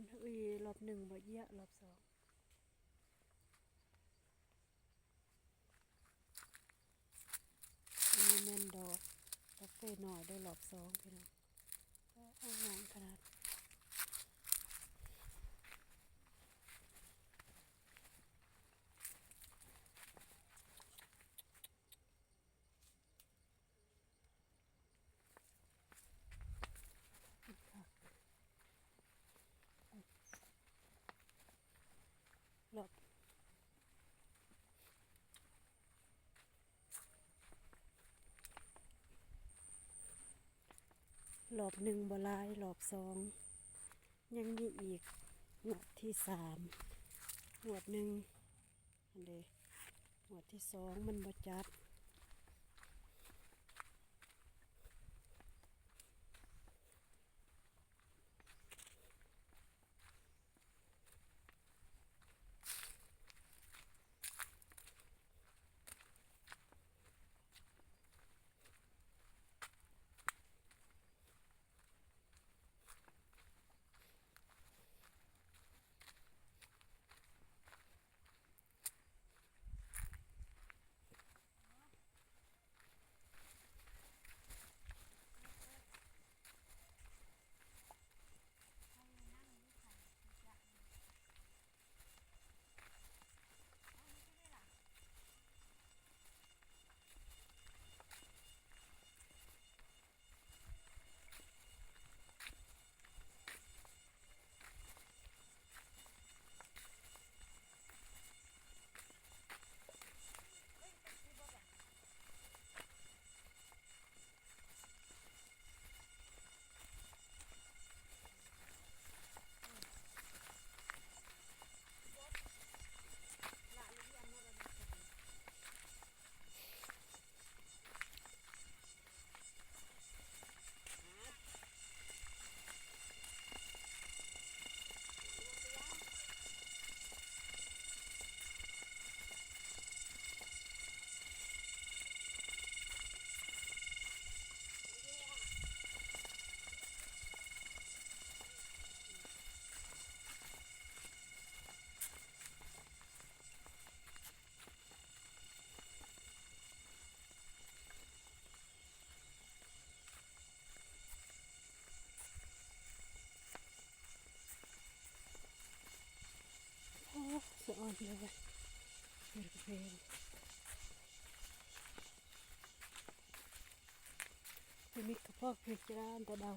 อนอีรอบหนึ่งบ่เยอะรอบสองอันนี้แม่นดอกกาแฟหน่อยได้รอบสองพี่น้องเอางานขนาด หลอบหนึ่งบลายหลอบสอง ยังมีอีกหวดที่สามหวดหนึ่งอันเดหวดที่สองมันบ่จับ oppleve surfeferien. Tuli kapag pikiran, tanaw.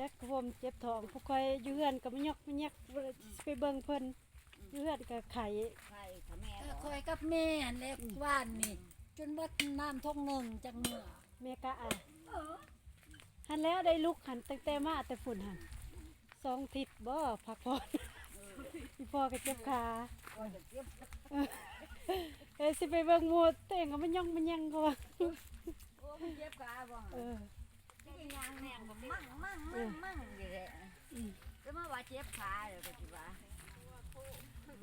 จะมีกระเพาะเพลจรานแต่ดาวตกลุกมเจ็บท้องผู้คอยอยู่เฮือนก็มันยกมันยักไปเบิ่งเพิ่นอยู่เฮือนก็ไข่ใครเขาแม่แต่บคอกอยกับแม่เล็กว่านนี่ จนว่าน้ำท่องหนึ่งจังเมื่อแม่กะอะหันแล้วได้ลุกหันตั้งแต่มาแต่ฝุ่นหันสองทิศบ่พักผ่อนพี่พ่อก็เจ็บขาก็จะเก็บเอ้ยสิไปเบิ่งหมูตัวเองก็มันย่องมันยังก็ว่าโอ้มันเจ็บขาบ่ เออที่ยางแหนงมั่งมั่งมั่งมั่งอยู่แหละอืมจะมาว่าเจ็บขาเดี๋ยก็สิว่า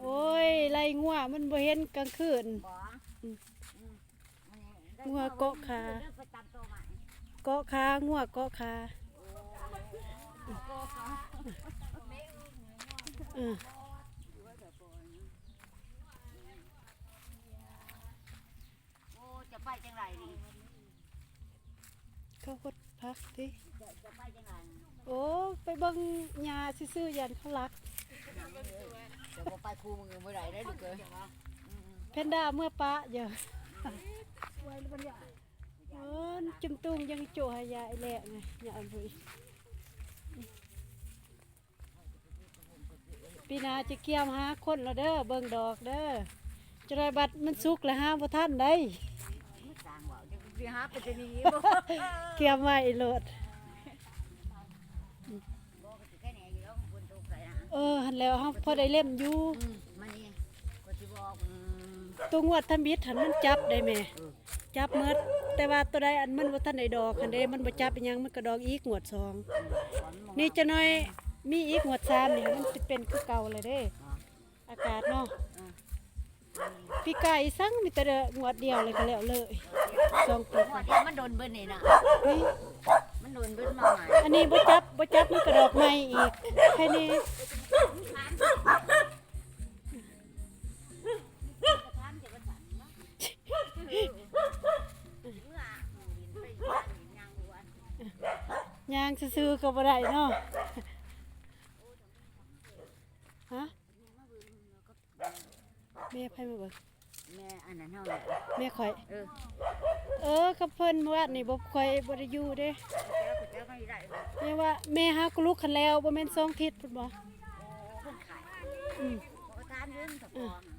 โอ้ยไล่งัวมันบ่เห็นกลางคืนงัวเกาะขาเกาะขางัวเกาะขาโอ้โหขาเอจะไปจังไรนี่ เขาหดพักติจะจะไปจังไรโอ้ไปเบิ่งหญ้าซื่อๆยันเขารักจะบ่ไปคูมึงเมื่อไหร่ได้ลูกเอ้ยแพนด้าเมื่อปะเยอะเออจุ่มตุ้งยังโจหายายแหละไงอย่าเอาไปปีหนาจะเกี่ยมหาคนและเด้อเบิ่งดอกเด้อจะได้บัตรมันสุกแล้วหาบ่ทันได้ สิหาไปจะหนีบ่เกี่ยมไว้โลดบ่ก็สิแค่ไหนอยู่แล้วบนตกใส่นะเออหันแล้วเฮาพอได้เล่มอยู่ อืมมานี่ก็สิบอกอืมตัวงวดทำบิดหันมันจับได้แม่เออจับเมดแต่ว่าตัวใดอันมันบ่ทันได้ดอกคันใดมันบ่จับอีหยังมันก็ดอกอีกงวดสองขอนมองนี่จะน้อยมีอีกงวดสามนี่มันสิเป็นคือเก่าเลยเด้อ๋ออากาศเนาะอืม พี่ไก่สั่งมีแต่เด้องวดเดียวเลยก็แล้วเลยสองปีหมดเดียวมันโดนเบิ้ลนี่นะเฮ้ยมันโดนเบิ้ลมาใหม่อันนี้บ่จับบ่จับมันก็ดอกใหม่อีกแค่นี้ทานจะกระสันเนาะเมื่อหมูดินไปย่างหินยางอ้วนย่างซื่อๆก็บ่ได้เนาะฮะแม่ไผมาเบิ่ง แม่อันนั้นเท่าไหร่แม่ข่อย เออเออกับเพิ่นเมื่อวานนี่บ่ค่อยบ่ได้อยู่เด้เจ้าก็เจ้าไม่ได้บ่แม่ว่าแม่หากูลูกคันแล้วบ่แม่นสองทิศพุ่นบ่โอ้เพิ่นขายอืมบ่ทานเรื่องกับพอ